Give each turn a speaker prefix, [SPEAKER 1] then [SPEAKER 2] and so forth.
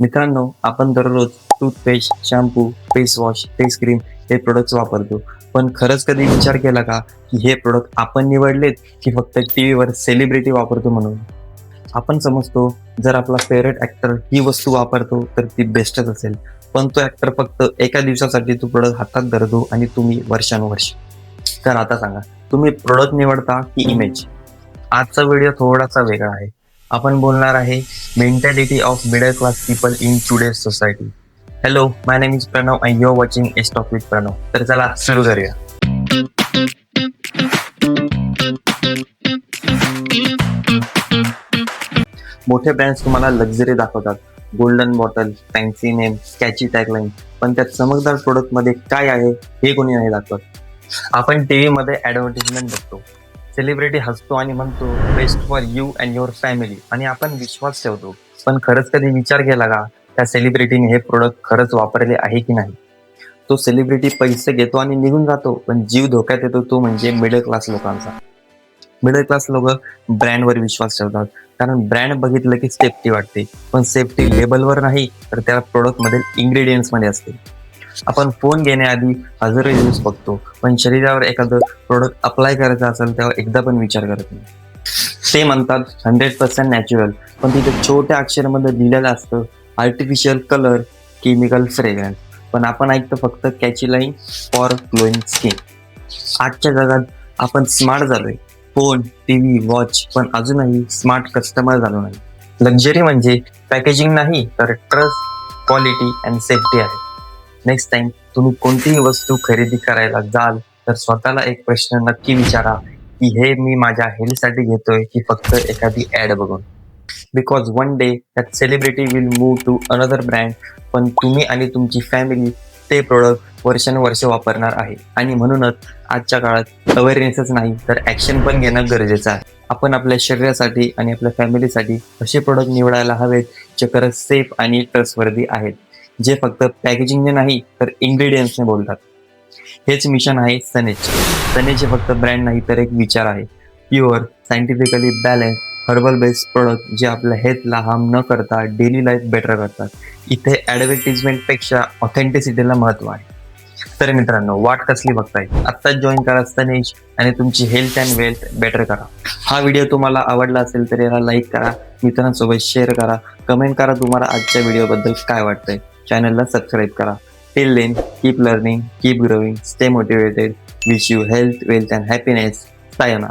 [SPEAKER 1] मित्रांनो आपण दररोज toothpaste shampoo face wash face cream हे प्रोडक्ट्स वापरतो. पण खरंच कधी विचार केला का की हे प्रोडक्ट आपण निवडलेत की फक्त टी व्हीवर सेलिब्रिटी वापरतो म्हणून? आपण समजतो जर आपला फेवरेट ॲक्टर ही वस्तू वापरतो तर ती बेस्टच असेल. पण तो ॲक्टर फक्त एका दिवसासाठी तो प्रोडक्ट हातात धरतो आणि तुम्ही वर्षानुवर्ष. तर आता सांगा तुम्ही प्रोडक्ट निवडता की इमेज आजचा व्हिडिओ थोडासा वेगळा आहे. आपण बोलणार आहे mentality of middle class people in today society hello my name is Pranav and your watching S stock with Pranav तर चला सुरू करूया. मोठे ब्रँड्स तुम्हाला लक्झरी दाखवतात. Golden bottle fancy name catchy tagline पण त्या चमकदार प्रोडक्टमध्ये काय आहे हे कोणी नाही दाखवत. आपण टीव्ही मध्ये ॲडव्हर्टिजमेंट बघतो. सेलिब्रिटी हसतो आणि म्हणतो best for you and your family. आणि आपण विश्वास ठेवतो पण खरंच कधी विचार केला का त्या सेलिब्रिटीने हे प्रोडक्ट खरंच वापरले आहे की नाही? तो सेलिब्रिटी पैसे घेतो आणि निघून जातो पण जीव धोक्यात येतो तो म्हणजे मिडल क्लास लोकांचा. मिडल क्लास लोक ब्रँडवर विश्वास ठेवतात कारण ब्रँड बघितलं की सेफ्टी वाटते. पण सेफ्टी लेबलवर नाही तर त्या प्रोडक्ट मधील मध्ये असते. आपण फोन घेण्याआधी हजारो रिव्ह्यूज बघतो. पण शरीरावर एखादं प्रोडक्ट अप्लाय करायचं असेल तेव्हा एकदा पण विचार करत नाही. ते म्हणतात हंड्रेड पर्सेंट नॅचरल पण तिथे छोट्या अक्षरामध्ये लिहिलेलं असतं आर्टिफिशियल कलर केमिकल फ्रेग्रन्स पण आपण ऐकतो फक्त catchy line for glowing skin आजच्या जगात आपण स्मार्ट झालोय. फोन टीव्ही वॉच पण अजूनही स्मार्ट कस्टमर झालो नाही. लक्झरी म्हणजे पॅकेजिंग नाही तर ट्रस्ट क्वालिटी अँड सेफ्टी आहे. नेक्स्ट टाइम तुम्ही कोणतीही वस्तू खरेदी करायला जाल तर स्वतःला एक प्रश्न नक्की विचारा की हे मी माझ्या हेल्थसाठी घेतोय की फक्त एखादी ऍड बघून. Because one day that celebrity will move to another brand पण तुम्ही आणि तुमची फॅमिली ते प्रोडक्ट वर्षानुवर्ष वापरणार आहे. आणि म्हणूनच आजच्या काळात अवेअरनेसच नाही तर ऍक्शन पण घेणं गरजेचं आहे. आपण आपल्या शरीरासाठी आणि आपल्या फॅमिलीसाठी असे प्रोडक्ट निवडायला हवेत जे खरंच सेफ आणि ट्रस्टवर्दी आहेत. जे फक्त पॅकेजिंगने नाही तर इन्ग्रेडियंट्सने बोलतात. हेच मिशन आहे सनेचे सनेचे फक्त ब्रँड नाही तर एक विचार आहे. Pure scientifically balance herbal based product जे आपल्या हेल्थला हार्म न करता डेली लाईफ बेटर करतात. इथे ॲडव्हर्टिजमेंटपेक्षा ऑथेंटिसिटीला महत्त्व आहे. तर मित्रांनो वाट कसली बघताय? आत्ताच जॉईन करा सनेज आणि तुमची हेल्थ अँड वेल्थ बेटर करा. हा व्हिडिओ तुम्हाला आवडला असेल तर याला लाईक करा. मित्रांसोबत शेअर करा. कमेंट करा तुम्हाला आजच्या व्हिडिओबद्दल काय वाटतंय. चॅनलला सबस्क्राईब करा. Till then keep learning keep growing stay motivated wish you health wealth and happiness Saina